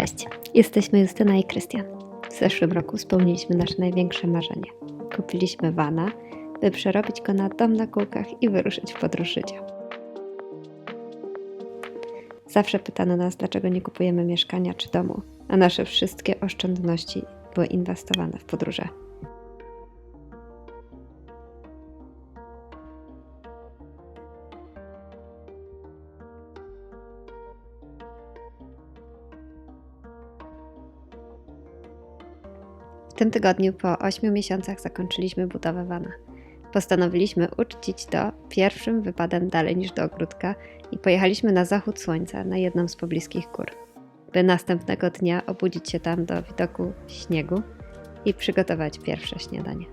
Cześć, jesteśmy Justyna i Krystian. W zeszłym roku spełniliśmy nasze największe marzenie. Kupiliśmy vana, by przerobić go na dom na kółkach i wyruszyć w podróż życia. Zawsze pytano nas, dlaczego nie kupujemy mieszkania czy domu, a nasze wszystkie oszczędności były inwestowane w podróże. Tym tygodniu po 8 miesiącach zakończyliśmy budowę wana. Postanowiliśmy uczcić to pierwszym wypadem dalej niż do ogródka i pojechaliśmy na zachód słońca na jedną z pobliskich gór, by następnego dnia obudzić się tam do widoku śniegu i przygotować pierwsze śniadanie.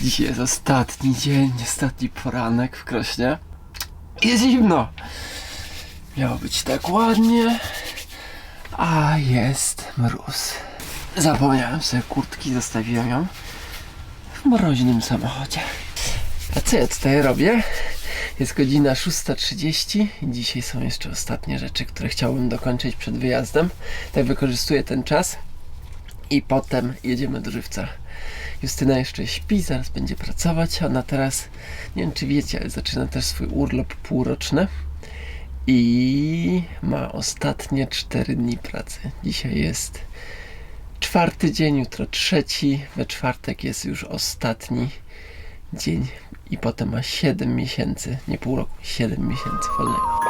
Dzisiaj jest ostatni dzień, ostatni poranek w Krośnie. Jest zimno. Miało być tak ładnie, a jest mróz. Zapomniałem sobie kurtki, zostawiłem ją w mroźnym samochodzie. A co ja tutaj robię? Jest godzina 6.30 i dzisiaj są jeszcze ostatnie rzeczy, które chciałbym dokończyć przed wyjazdem. Tak wykorzystuję ten czas i potem jedziemy do żywca. Justyna jeszcze śpi, zaraz będzie pracować. Ona teraz, nie wiem czy wiecie, ale zaczyna też swój urlop półroczny i ma ostatnie 4 dni pracy. Dzisiaj jest czwarty dzień, jutro trzeci, we czwartek jest już ostatni dzień i potem ma 7 miesięcy, nie pół roku, 7 miesięcy wolnego.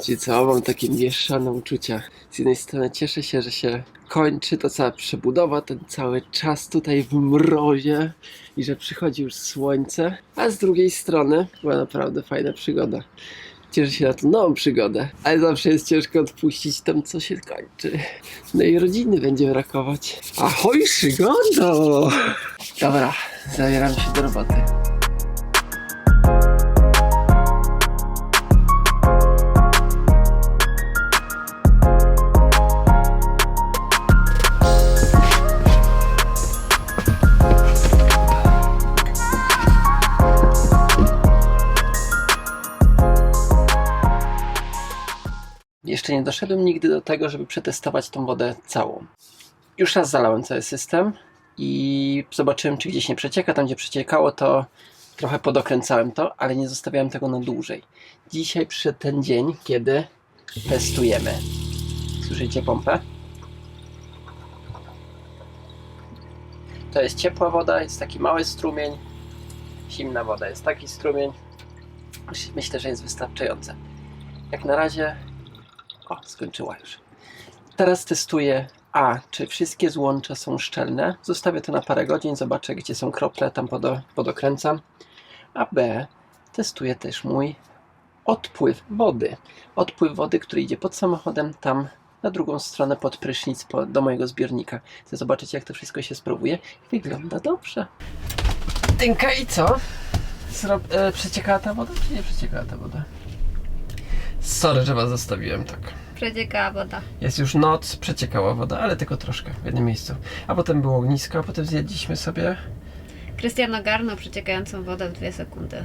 Wiecie co, mam takie mieszane uczucia. Z jednej strony cieszę się, że się kończy ta cała przebudowa, ten cały czas tutaj w mrozie i że przychodzi już słońce, a z drugiej strony była naprawdę fajna przygoda. Cieszę się na tą nową przygodę, ale zawsze jest ciężko odpuścić tam, co się kończy. No i rodziny będzie brakować. Ahoj, przygodo! Dobra, zabieram się do roboty. Doszedłem nigdy do tego, żeby przetestować tą wodę całą. Już raz zalałem cały system i zobaczyłem, czy gdzieś nie przecieka. Tam, gdzie przeciekało, to trochę podokręcałem to, ale nie zostawiałem tego na dłużej. Dzisiaj przyszedł ten dzień, kiedy testujemy. Słyszycie pompę? To jest ciepła woda, jest taki mały strumień. Zimna woda jest taki strumień. Myślę, że jest wystarczające. Jak na razie o, skończyła już. Teraz testuję A, czy wszystkie złącza są szczelne. Zostawię to na parę godzin, zobaczę gdzie są krople, tam podo, podokręcam. A B, testuję też mój odpływ wody. Odpływ wody, który idzie pod samochodem, tam na drugą stronę pod prysznic po, do mojego zbiornika. Chcę zobaczyć jak to wszystko się sprawuje. Wygląda dobrze. Tynka i co? Zro... E, przeciekała ta woda, czy nie przeciekała ta woda? Sorry, że was zostawiłem tak. Przeciekała woda. Jest już noc, przeciekała woda, ale tylko troszkę w jednym miejscu. A potem było ognisko, a potem zjedliśmy sobie. Krystian ogarnął przeciekającą wodę w dwie sekundy.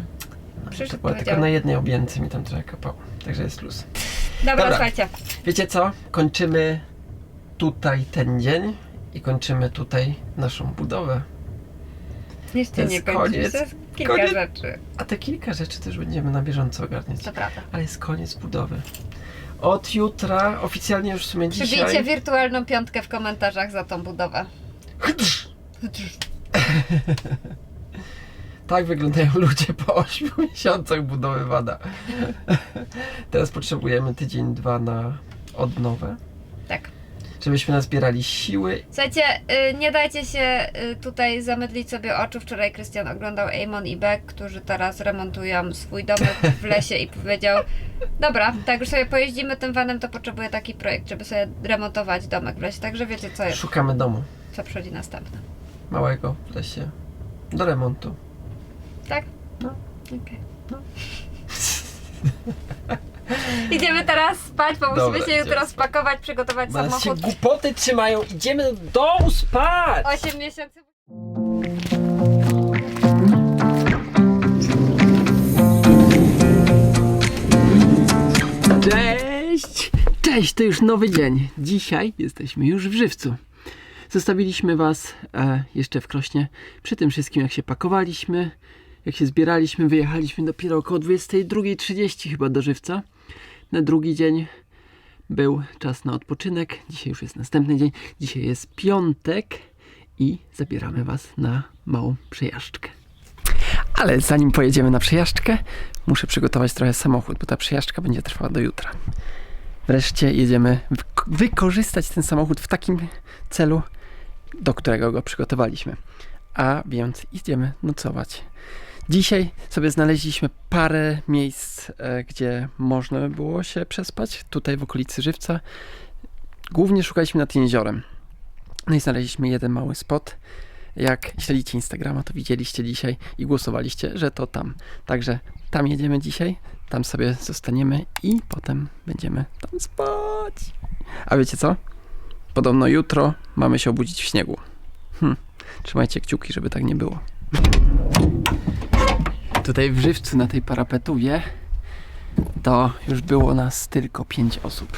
To Przyszedł, była powiedział. tylko na jednej objęcy mi tam trochę kapało. Także jest luz. Dobra, Dobra. słuchajcie. Wiecie co? Kończymy tutaj ten dzień i kończymy tutaj naszą budowę. To Jeszcze jest nie kończysz. koniec. To jest kilka Koniec. rzeczy. A te kilka rzeczy też będziemy na bieżąco ogarniać. To prawda. Ale jest koniec budowy. Od jutra, oficjalnie już w sumie Przybijcie dzisiaj... wirtualną piątkę w komentarzach za tą budowę. Tak wyglądają ludzie po 8 miesiącach budowy wada. Teraz potrzebujemy tydzień, dwa na odnowę. Żebyśmy nazbierali siły. Słuchajcie, y, nie dajcie się y, tutaj zamydlić sobie oczu. Wczoraj Krystian oglądał Amon i Beck, którzy teraz remontują swój domek w lesie i powiedział Dobra, tak już sobie pojeździmy tym vanem, to potrzebuję taki projekt, żeby sobie remontować domek w lesie. Także wiecie co, Szukamy domu. co przychodzi następne. małego w lesie do remontu. Tak? No. Okej. No. Idziemy teraz spać, bo musimy Dobra, się jutro idziemy. spakować, przygotować Nas się samochód. głupoty trzymają, idziemy do domu spać! 8 miesięcy. Cześć! Cześć, to już nowy dzień. Dzisiaj jesteśmy już w żywcu. Zostawiliśmy Was e, jeszcze w Krośnie przy tym wszystkim, jak się pakowaliśmy, jak się zbieraliśmy. Wyjechaliśmy dopiero około 22.30 chyba do żywca. Na drugi dzień był czas na odpoczynek. Dzisiaj już jest następny dzień. Dzisiaj jest piątek i zabieramy Was na małą przejażdżkę. Ale zanim pojedziemy na przejażdżkę, muszę przygotować trochę samochód, bo ta przejażdżka będzie trwała do jutra. Wreszcie jedziemy wyk- wykorzystać ten samochód w takim celu, do którego go przygotowaliśmy. A więc idziemy nocować. Dzisiaj sobie znaleźliśmy parę miejsc, e, gdzie można by było się przespać. Tutaj w okolicy Żywca. Głównie szukaliśmy nad jeziorem. No i znaleźliśmy jeden mały spot. Jak śledzicie Instagrama, to widzieliście dzisiaj i głosowaliście, że to tam. Także tam jedziemy dzisiaj, tam sobie zostaniemy i potem będziemy tam spać. A wiecie co? Podobno jutro mamy się obudzić w śniegu. Hm. Trzymajcie kciuki, żeby tak nie było. Tutaj w żywcu na tej parapetówie to już było nas tylko 5 osób.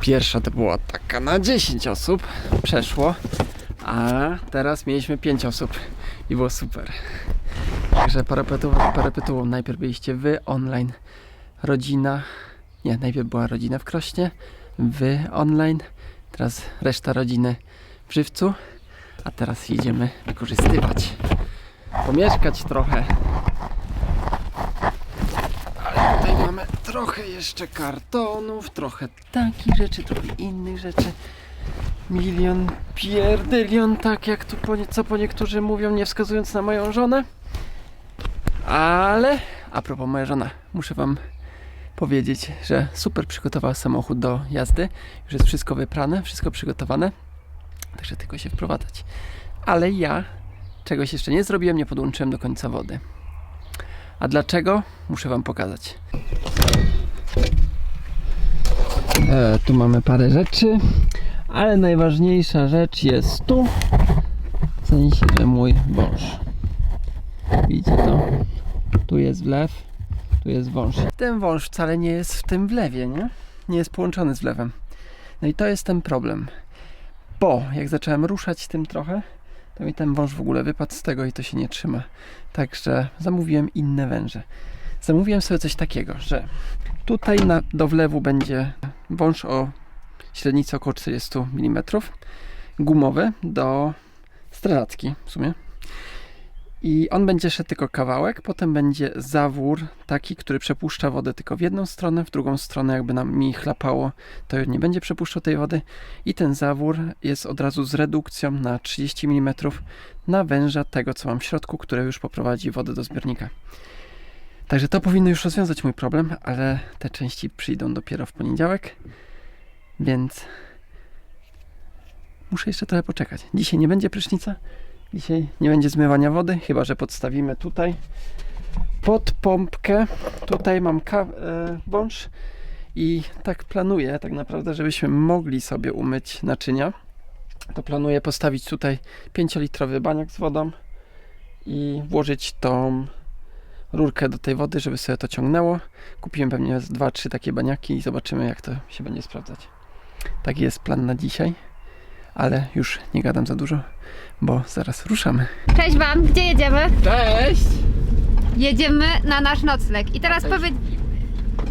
Pierwsza to była taka na 10 osób, przeszło, a teraz mieliśmy 5 osób i było super. Także parapetową, parapetową najpierw byliście wy online, rodzina, nie, najpierw była rodzina w Krośnie, wy online, teraz reszta rodziny w Żywcu, a teraz idziemy wykorzystywać, pomieszkać trochę. Ale tutaj mamy trochę jeszcze kartonów, trochę takich rzeczy, trochę innych rzeczy. Milion pierdylion, tak jak tu po, co po niektórzy mówią, nie wskazując na moją żonę. Ale a propos moja żona, muszę wam powiedzieć, że super przygotowała samochód do jazdy. Już jest wszystko wyprane, wszystko przygotowane. Także tylko się wprowadzać. Ale ja czegoś jeszcze nie zrobiłem, nie podłączyłem do końca wody. A dlaczego? Muszę wam pokazać. E, tu mamy parę rzeczy, ale najważniejsza rzecz jest tu. W sensie, że mój wąż. Widzicie to? Tu jest wlew, tu jest wąż. Ten wąż wcale nie jest w tym wlewie, nie? Nie jest połączony z wlewem. No i to jest ten problem. Bo jak zacząłem ruszać tym trochę, to mi ten wąż w ogóle wypadł z tego i to się nie trzyma. Także zamówiłem inne węże. Zamówiłem sobie coś takiego, że tutaj na, do wlewu będzie wąż o średnicy około 40 mm, gumowy do strażacki w sumie. I on będzie szedł tylko kawałek, potem będzie zawór taki, który przepuszcza wodę tylko w jedną stronę, w drugą stronę jakby nam mi chlapało, to nie będzie przepuszczał tej wody. I ten zawór jest od razu z redukcją na 30 mm na węża tego, co mam w środku, które już poprowadzi wodę do zbiornika. Także to powinno już rozwiązać mój problem, ale te części przyjdą dopiero w poniedziałek, więc muszę jeszcze trochę poczekać. Dzisiaj nie będzie prysznica, dzisiaj nie będzie zmywania wody, chyba że podstawimy tutaj pod pompkę. Tutaj mam e, wąż i tak planuję tak naprawdę, żebyśmy mogli sobie umyć naczynia. To planuję postawić tutaj 5-litrowy baniak z wodą i włożyć tą rurkę do tej wody, żeby sobie to ciągnęło. Kupiłem pewnie z 2-3 takie baniaki i zobaczymy jak to się będzie sprawdzać. Taki jest plan na dzisiaj, ale już nie gadam za dużo, bo zaraz ruszamy. Cześć Wam, gdzie jedziemy? Cześć! Jedziemy na nasz nocleg. I teraz Cześć. powie...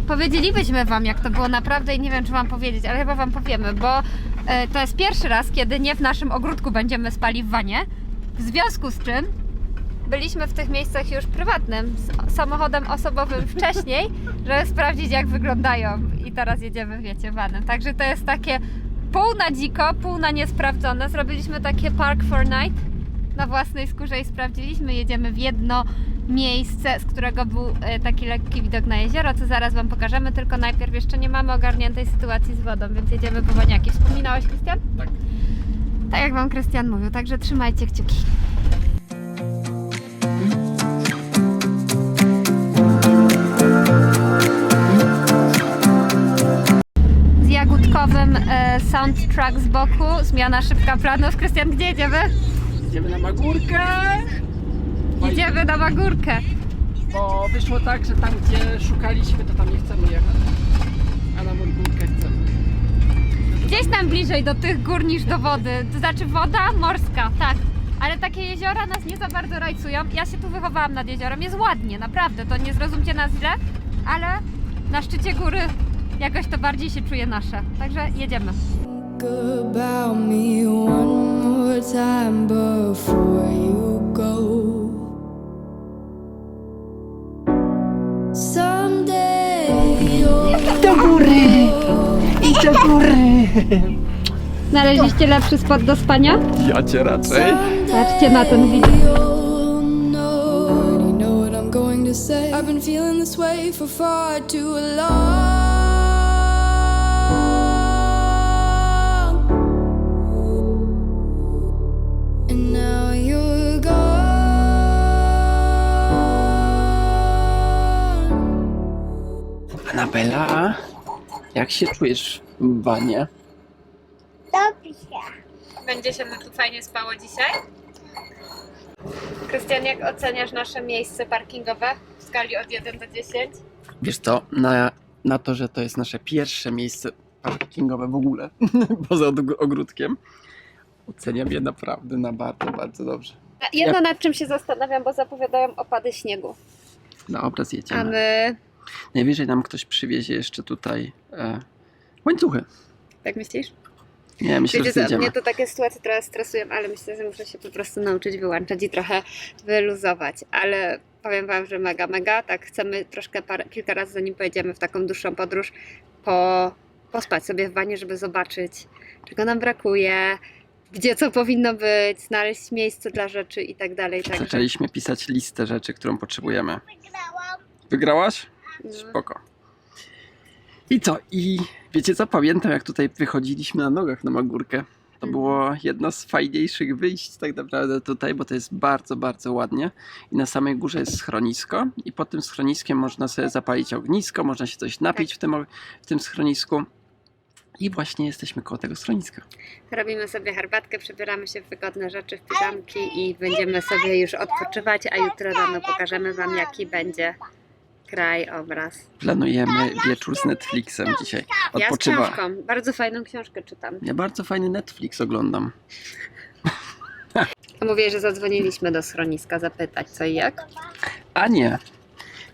powiedzielibyśmy Wam, jak to było naprawdę i nie wiem, czy Wam powiedzieć, ale chyba Wam powiemy, bo e, to jest pierwszy raz, kiedy nie w naszym ogródku będziemy spali w wanie. W związku z czym byliśmy w tych miejscach już prywatnym, z samochodem osobowym wcześniej, żeby sprawdzić, jak wyglądają. I teraz jedziemy, wiecie, vanem. Także to jest takie pół na dziko, pół na niesprawdzone. Zrobiliśmy takie park for night na własnej skórze i sprawdziliśmy. Jedziemy w jedno miejsce, z którego był e, taki lekki widok na jezioro, co zaraz Wam pokażemy, tylko najpierw jeszcze nie mamy ogarniętej sytuacji z wodą, więc jedziemy po baniaki. Wspominałeś, Krystian? Tak. Tak jak Wam Krystian mówił, także trzymajcie kciuki. Jagódkowym e, soundtrack z boku, zmiana szybka planów. Krystian, gdzie jedziemy? Idziemy na Magórkę! Jedziemy na Magórkę. Bo wyszło tak, że tam gdzie szukaliśmy, to tam nie chcemy jechać. A na Magórkę chcemy. Gdzieś tam bliżej do tych gór niż do wody. To znaczy woda morska, tak. Ale takie jeziora nas nie za bardzo rajcują. Ja się tu wychowałam nad jeziorem. Jest ładnie, naprawdę. To nie zrozumcie nas źle, ale na szczycie góry jakoś to bardziej się czuje nasze. Także jedziemy. Do góry! I do góry! Znaleźliście lepszy spot do spania? Ja cię raczej. Patrzcie na ten widok. I've been feeling this way for far too long. Anabela, jak się czujesz w wanie? Będzie się tu fajnie spało dzisiaj? Krystian, jak oceniasz nasze miejsce parkingowe w skali od 1 do 10? Wiesz co, na, na to, że to jest nasze pierwsze miejsce parkingowe w ogóle, poza og- ogródkiem, oceniam je naprawdę na bardzo, bardzo dobrze. Jedno nad czym się zastanawiam, bo zapowiadają opady śniegu. Na obraz A jedziemy. my, Najwyżej nam ktoś przywiezie jeszcze tutaj e, łańcuchy. tak myślisz? Nie, myślę, Wiecie że co, mnie to takie sytuacje trochę stresują, ale myślę, że muszę się po prostu nauczyć wyłączać i trochę wyluzować. Ale powiem Wam, że mega, mega. Tak, chcemy troszkę parę, kilka razy zanim pojedziemy w taką dłuższą podróż, po, pospać sobie w wanie, żeby zobaczyć, czego nam brakuje, gdzie co powinno być, znaleźć miejsce dla rzeczy i tak dalej. Zaczęliśmy pisać listę rzeczy, którą potrzebujemy. Wygrałaś? No, Spoko. I co? I wiecie co? Pamiętam jak tutaj wychodziliśmy na nogach na Magórkę. To Mhm. było jedno z fajniejszych wyjść tak naprawdę tutaj, bo to jest bardzo, bardzo ładnie. I na samej górze jest schronisko i pod tym schroniskiem można sobie zapalić ognisko, można się coś napić w tym, w tym schronisku. I właśnie jesteśmy koło tego schroniska. robimy sobie herbatkę, przebieramy się w wygodne rzeczy, w piżamki i będziemy sobie już odpoczywać, a jutro rano pokażemy Wam, jaki będzie krajobraz. Planujemy wieczór z Netflixem dzisiaj. Ja z Odpoczywa. książką. Bardzo fajną książkę czytam. Ja bardzo fajny Netflix oglądam. Mówię, że zadzwoniliśmy do schroniska zapytać co i jak. A nie.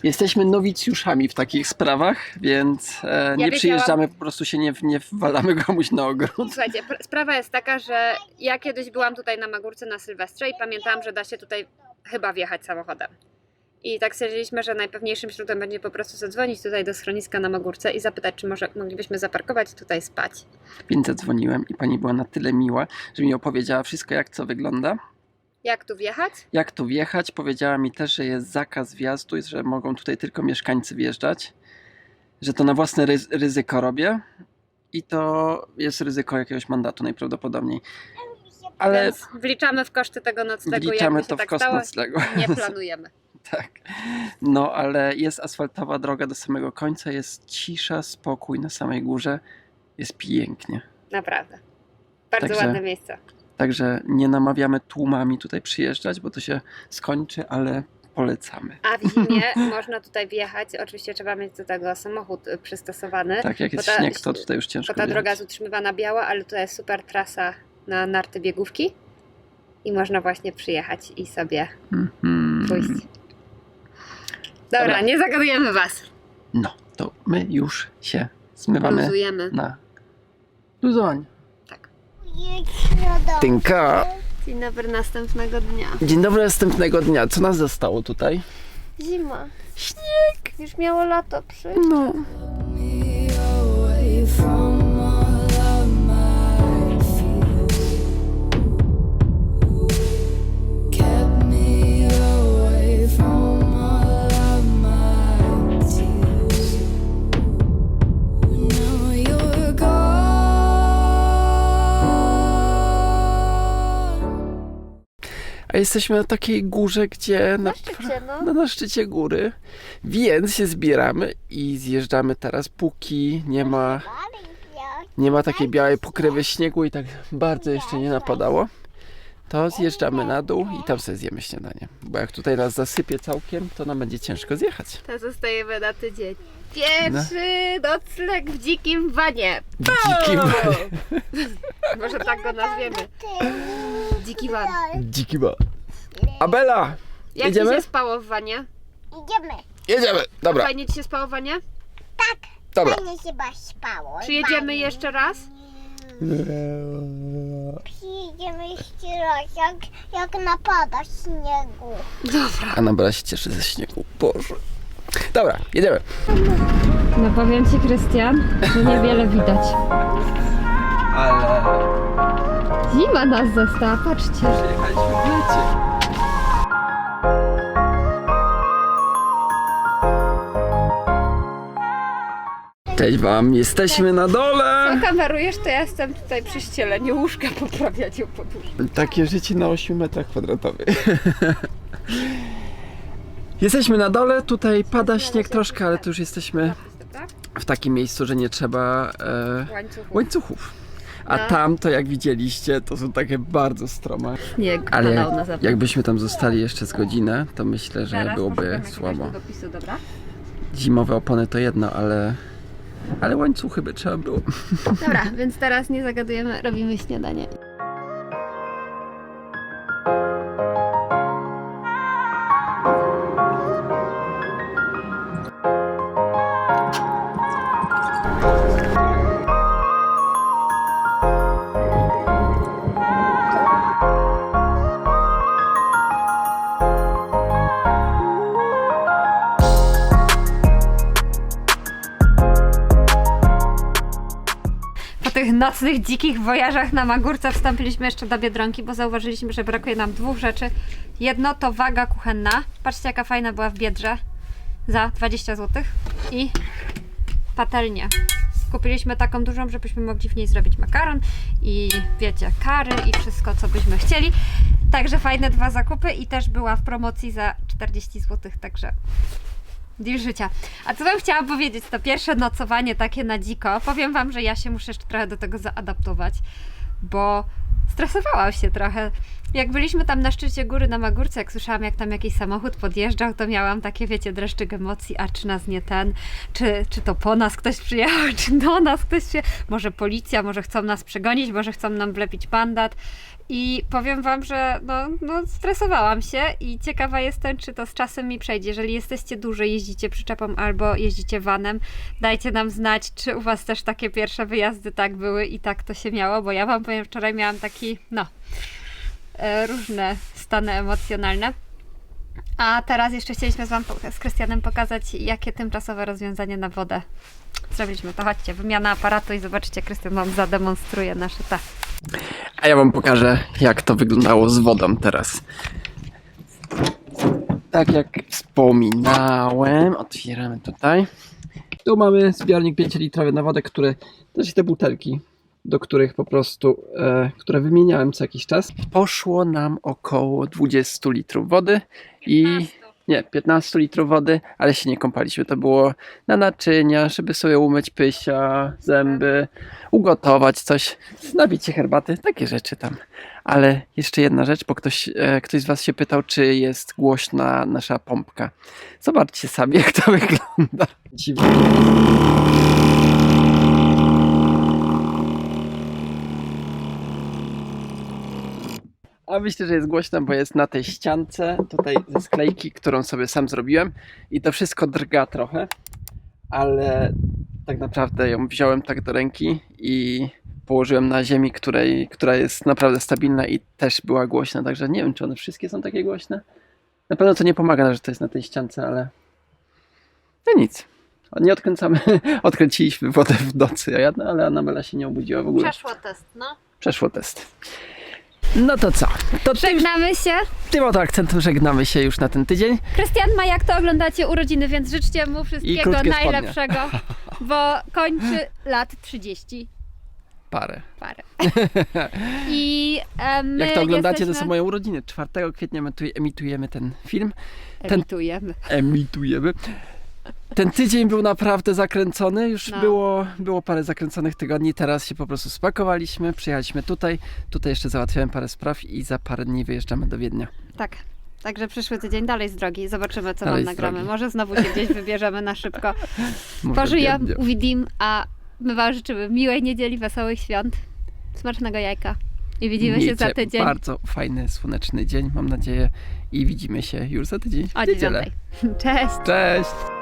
Jesteśmy nowicjuszami w takich sprawach, więc e, nie wiedziałam- przyjeżdżamy, po prostu się nie, nie wwalamy komuś na ogród. Słuchajcie, pr- sprawa jest taka, że ja kiedyś byłam tutaj na Magórce na Sylwestrze i pamiętałam, że da się tutaj chyba wjechać samochodem. I tak stwierdziliśmy, że najpewniejszym środkiem będzie po prostu zadzwonić tutaj do schroniska na Magórce i zapytać, czy może moglibyśmy zaparkować i tutaj spać. Więc zadzwoniłem i pani była na tyle miła, że mi opowiedziała wszystko, jak co wygląda. Jak tu wjechać? Jak tu wjechać, powiedziała mi też, że jest zakaz wjazdu i że mogą tutaj tylko mieszkańcy wjeżdżać. Że to na własne ryz- ryzyko robię. I to jest ryzyko jakiegoś mandatu najprawdopodobniej. Ale Więc wliczamy w koszty tego noclegu, wliczamy jakby się to w tak koszt stało. noclegu. Nie planujemy. Tak. No, ale jest asfaltowa droga do samego końca, jest cisza, spokój na samej górze. Jest pięknie. Naprawdę. Bardzo Także- ładne miejsce. Także nie namawiamy tłumami tutaj przyjeżdżać, bo to się skończy, ale polecamy. A w zimie można tutaj wjechać. Oczywiście trzeba mieć do tego samochód y, przystosowany. Tak, jak jest ta- śnieg, to tutaj już ciężko Bo ta droga wjechać. jest utrzymywana biała, ale to jest super trasa na narty biegówki. I można właśnie przyjechać i sobie Mhm. pójść. Dobra, Dobra. nie zagadujemy Was. No, to my już się zmywamy Luzujemy. na luzowanie. Tak. Tynka. Dzień dobry następnego dnia. Dzień dobry następnego dnia. Co nas zostało tutaj? Zima. Śnieg. Już miało lato przyjść. No. from A jesteśmy na takiej górze, gdzie na, szczycie, no. no, na szczycie góry, więc się zbieramy i zjeżdżamy teraz, póki nie ma, nie ma takiej białej pokrywy śniegu i tak bardzo jeszcze nie napadało. To zjeżdżamy na dół i tam sobie zjemy śniadanie. Bo jak tutaj nas zasypie całkiem, to nam będzie ciężko zjechać. To zostajemy na tydzień. Pierwszy nocleg w dzikim wanie. W dzikim, Może tak go nazwiemy. Dziki van. dziki ba. Abela! Jak Jedziemy? ci się spało w wanie? Idziemy. Jedziemy! Dobra, Fajnie ci się spało w wanie? dobra. Fajnie się chyba spało. Przyjedziemy jeszcze raz? Przyjedziemy jeszcze raz, jak, jak napada śniegu. Anabela się cieszy ze śniegu. Boże. Dobra, jedziemy. No powiem ci, Krystian, że niewiele widać. Ale Zima nas zastała, patrzcie. przyjechaliśmy w lecie. Cześć wam, jesteśmy na dole! Co kamerujesz, to ja jestem tutaj przy ścieleniu łóżka poprawiać ją poduszkę. Takie życie na 8 metrach kwadratowych. Jesteśmy na dole, tutaj pada śnieg troszkę, ale tu już jesteśmy w takim miejscu, że nie trzeba e, łańcuchów. A tam to jak widzieliście, to są takie bardzo strome. Śnieg Ale padał jak, na zewnątrz. jakbyśmy tam zostali jeszcze z godzinę, to myślę, że byłoby słabo. Dopisu, dobra? Zimowe opony to jedno, ale, ale łańcuchy by trzeba było. Dobra, więc teraz nie zagadujemy, robimy śniadanie. Nocnych, dzikich wojażach na Magórce wstąpiliśmy jeszcze do Biedronki, bo zauważyliśmy, że brakuje nam dwóch rzeczy. Jedno to waga kuchenna. Patrzcie, jaka fajna była w Biedrze. Za 20 zł. I patelnię. Kupiliśmy taką dużą, żebyśmy mogli w niej zrobić makaron i wiecie, kary i wszystko, co byśmy chcieli. Także fajne dwa zakupy i też była w promocji za 40 zł, także Deal życia. A co wam chciałam powiedzieć, to pierwsze nocowanie takie na dziko. Powiem wam, że ja się muszę jeszcze trochę do tego zaadaptować, bo stresowałam się trochę. Jak byliśmy tam na szczycie góry na Magórce, jak słyszałam, jak tam jakiś samochód podjeżdżał, to miałam takie, wiecie, dreszczyk emocji, a czy nas nie ten, czy, czy to po nas ktoś przyjechał, czy do nas ktoś się, może policja, może chcą nas przegonić, może chcą nam wlepić mandat. I powiem Wam, że no, no stresowałam się i ciekawa jestem, czy to z czasem mi przejdzie. Jeżeli jesteście duży, jeździcie przyczepą albo jeździcie vanem, dajcie nam znać, czy u Was też takie pierwsze wyjazdy tak były i tak to się miało, bo ja Wam powiem, wczoraj miałam taki, no, e, różne stany emocjonalne. A teraz jeszcze chcieliśmy z Wam z Krystianem pokazać, jakie tymczasowe rozwiązanie na wodę zrobiliśmy. To chodźcie, wymiana aparatu i zobaczycie, Krystian Wam zademonstruje nasze te. A ja wam pokażę, jak to wyglądało z wodą teraz. Tak jak wspominałem, otwieramy tutaj. Tu mamy zbiornik 5-litrowy na wodę, które to są te butelki, do których po prostu, e, które wymieniałem co jakiś czas. Poszło nam około 20 litrów wody i nie, 15 litrów wody, ale się nie kąpaliśmy. To było na naczynia, żeby sobie umyć pysia, zęby, ugotować coś, napić się herbaty, takie rzeczy tam. Ale jeszcze jedna rzecz, bo ktoś, e, ktoś z Was się pytał, czy jest głośna nasza pompka. Zobaczcie sami, jak to wygląda. Dziwnie. A myślę, że jest głośna, bo jest na tej ściance, tutaj ze sklejki, którą sobie sam zrobiłem i to wszystko drga trochę, ale tak naprawdę ją wziąłem tak do ręki i położyłem na ziemi, której, która jest naprawdę stabilna i też była głośna, także nie wiem, czy one wszystkie są takie głośne. Na pewno to nie pomaga, że to jest na tej ściance, ale no nic. Nie odkręcamy, odkręciliśmy wodę w nocy, ja, ale Anabela się nie obudziła w ogóle. Przeszło test, no. Przeszło test. No to co? To tym, Żegnamy się. tym oto akcentem żegnamy się już na ten tydzień. Krystian ma, jak to oglądacie, urodziny, więc życzcie mu wszystkiego krótkie spodnie. najlepszego, bo kończy lat 30. parę. parę. I e, my Jak to oglądacie, to jesteśmy... są moje urodziny. 4 kwietnia emituje- emitujemy ten film. ten- Emitujemy. Emitujemy. Ten tydzień był naprawdę zakręcony, już No. było, było parę zakręconych tygodni, teraz się po prostu spakowaliśmy, przyjechaliśmy tutaj, tutaj jeszcze załatwiałem parę spraw i za parę dni wyjeżdżamy do Wiednia. Tak. Także przyszły tydzień dalej z drogi. Zobaczymy, co Dalej wam nagramy. drogi. Może znowu się gdzieś wybierzemy na szybko. Pożyjem, Wiednia. uwidim, a my wam życzymy miłej niedzieli, wesołych świąt, smacznego jajka. I widzimy się za Miejcie tydzień Bardzo fajny, słoneczny dzień, mam nadzieję, i widzimy się już za tydzień o niedzielę. Cześć! Cześć!